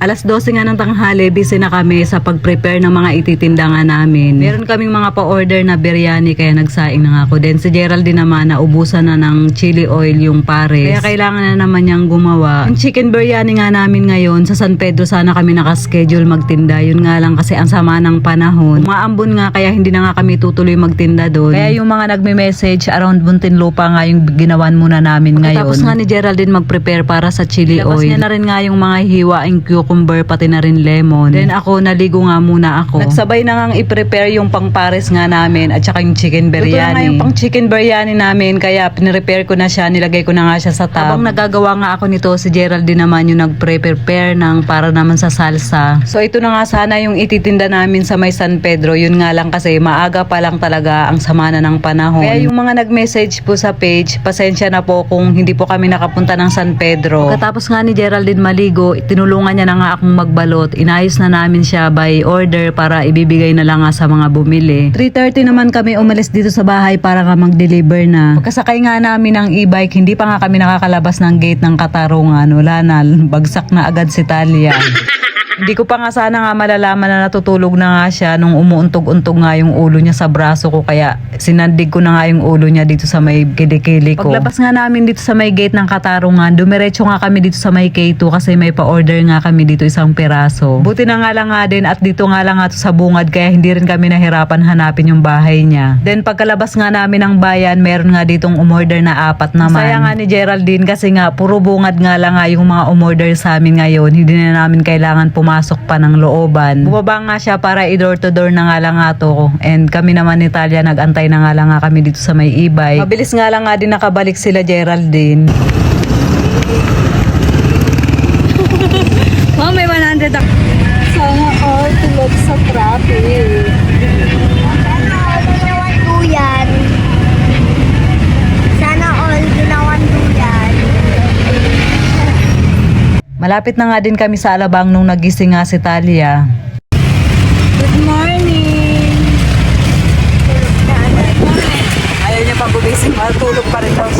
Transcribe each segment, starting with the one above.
Alas 12 nga ng tanghali, busy na kami sa pag-prepare ng mga ititinda nga namin. Meron kaming mga pa-order na biryani kaya nagsaing na nga ako. Then si Geraldine naman, naubusan na ng chili oil yung pares. Kaya kailangan na naman niyang gumawa. Yung chicken biryani nga namin ngayon, sa San Pedro sana kami nakaschedule magtinda. Yun nga lang kasi ang sama ng panahon. Umaambon nga kaya hindi na nga kami tutuloy magtinda doon. Kaya yung mga nagme-message around Muntinlupa nga yung ginawan muna namin ngayon. Tapos nga ni Geraldine mag-prepare para sa chili Labas oil. niya na rin nga yung mga hiwaing cucumber pati na rin lemon. Then ako naligo nga muna ako. Nagsabay na nga i-prepare yung pang-pares nga namin at saka yung chicken biryani. Ito na yung pang chicken biryani namin kaya pinrepare ko na siya, nilagay ko na nga siya sa tab. Habang nagagawa nga ako nito, si Geraldine naman yung nag-prepare ng para naman sa salsa. So ito na nga sana yung ititinda namin sa may San Pedro. Yun nga lang kasi maaga pa lang talaga ang sama na ng panahon. Kaya yung mga nag-message po sa page, pasensya na po kung hindi po kami nakapunta ng San Pedro. Pagkatapos nga ni Geraldine maligo, tinulungan niya na nga akong magbalot. Inayos na namin siya by order para ibibigay na lang nga sa mga bumili. 3.30 naman kami umalis dito sa bahay para nga mag-deliver na. Pagkasakay nga namin ng e-bike, hindi pa nga kami nakakalabas ng gate ng Katarungan. Wala na, bagsak na agad si Talia. Hindi ko pa nga sana nga malalaman na natutulog na nga siya nung umuuntog-untog nga yung ulo niya sa braso ko kaya sinandig ko na nga yung ulo niya dito sa may kilikili ko. Paglabas nga namin dito sa may gate ng Katarungan, dumiretso nga kami dito sa may K2 kasi may pa-order nga kami dito isang piraso. Buti na nga lang nga din at dito nga lang nga to sa bungad kaya hindi rin kami nahirapan hanapin yung bahay niya. Then pagkalabas nga namin ng bayan, meron nga ditong umorder na apat naman. Masaya nga ni Geraldine kasi nga puro bungad nga lang nga yung mga umorder sa amin ngayon. Hindi na namin kailangan pumasok pa ng looban. Bumaba nga siya para i-door to door na nga lang nga to. And kami naman ni Talia nag-antay na nga lang nga kami dito sa may e-bike. Mabilis nga lang nga din nakabalik sila Geraldine. Oh, may 100 ako. Sana all tulog sa traffic. Sana all ginawan duyan. Sana all ginawan duyan. Malapit na nga din kami sa Alabang nung nagising nga si Talia. Good morning. Ayaw niya pang gumising, matulog pa rin daw.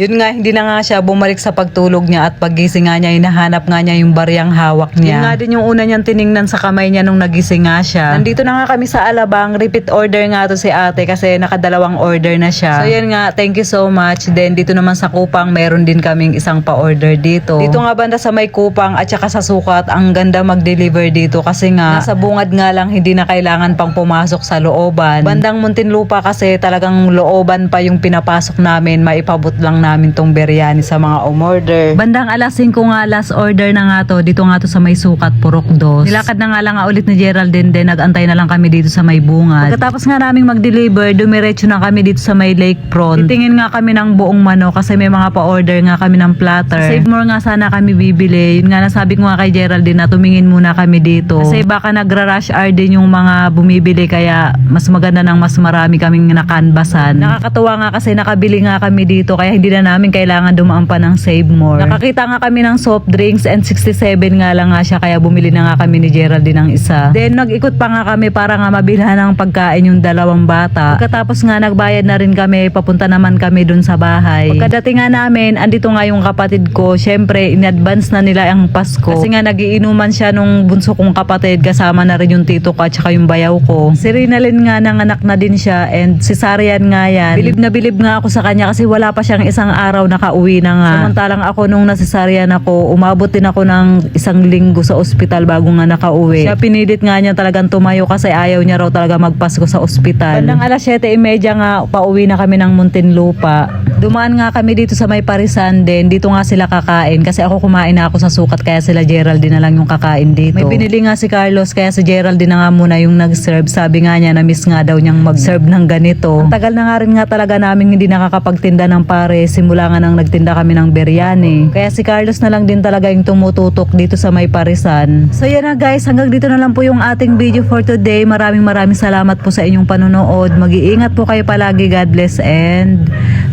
Yun nga, hindi na nga siya bumalik sa pagtulog niya at pagising nga niya, hinahanap nga niya yung bariyang hawak niya. Yun nga din yung una niyang tiningnan sa kamay niya nung nagising nga siya. Nandito na nga kami sa Alabang, repeat order nga to si ate kasi nakadalawang order na siya. So yan nga, thank you so much. Then dito naman sa Kupang, meron din kaming isang pa-order dito. Dito nga banda sa may Kupang at saka sa Sukat, ang ganda mag-deliver dito kasi nga, nasa bungad nga lang, hindi na kailangan pang pumasok sa looban. Bandang Muntinlupa kasi talagang looban pa yung pinapasok namin, maipabot lang namin tong biryani sa mga umorder. Bandang alas 5 nga last order na nga to, dito nga to sa may sukat, Purok Dos. Nilakad na nga lang nga ulit ni Geraldine din, nagantay na lang kami dito sa may bungad. Pagkatapos nga naming mag-deliver, dumiretso na kami dito sa may lakefront. Titingin nga kami ng buong mano kasi may mga pa-order nga kami ng platter. Sa Save more nga sana kami bibili. Yun nga nasabi ko nga kay Geraldine na tumingin muna kami dito. Kasi baka nagra-rush hour din yung mga bumibili kaya mas maganda nang mas marami kaming nakanbasan. Nakakatuwa nga kasi nakabili nga kami dito kaya hindi na namin kailangan dumaan pa ng Save More. Nakakita nga kami ng soft drinks and 67 nga lang nga siya kaya bumili na nga kami ni Geraldine ng isa. Then nag-ikot pa nga kami para nga mabilhan ng pagkain yung dalawang bata. Pagkatapos nga nagbayad na rin kami, papunta naman kami dun sa bahay. Pagkadating nga namin, andito nga yung kapatid ko. Syempre, in-advance na nila ang Pasko. Kasi nga nagiinuman siya nung bunso kong kapatid kasama na rin yung tito ko at saka yung bayaw ko. Si Rinalyn nga nanganak na din siya and si Sarian nga yan. Bilib na bilib nga ako sa kanya kasi wala pa siyang isang araw nakauwi na nga. Samantalang ako nung nasisaryan ako, umabot din ako ng isang linggo sa ospital bago nga nakauwi. Siya pinilit nga niya talagang tumayo kasi ayaw niya raw talaga magpasko sa ospital. Bandang alas 7.30 nga pauwi na kami ng Muntinlupa. Dumaan nga kami dito sa may parisan din. Dito nga sila kakain kasi ako kumain na ako sa sukat kaya sila Geraldine na lang yung kakain dito. May binili nga si Carlos kaya si Geraldine na nga muna yung nag-serve. Sabi nga niya na miss nga daw niyang mag-serve ng ganito. Ang tagal na nga rin nga talaga namin hindi nakakapagtinda ng pare simula nga nang nagtinda kami ng biryani. Kaya si Carlos na lang din talaga yung tumututok dito sa may parisan. So yan na guys, hanggang dito na lang po yung ating video for today. Maraming maraming salamat po sa inyong panonood. Mag-iingat po kayo palagi. God bless and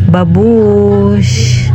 babush!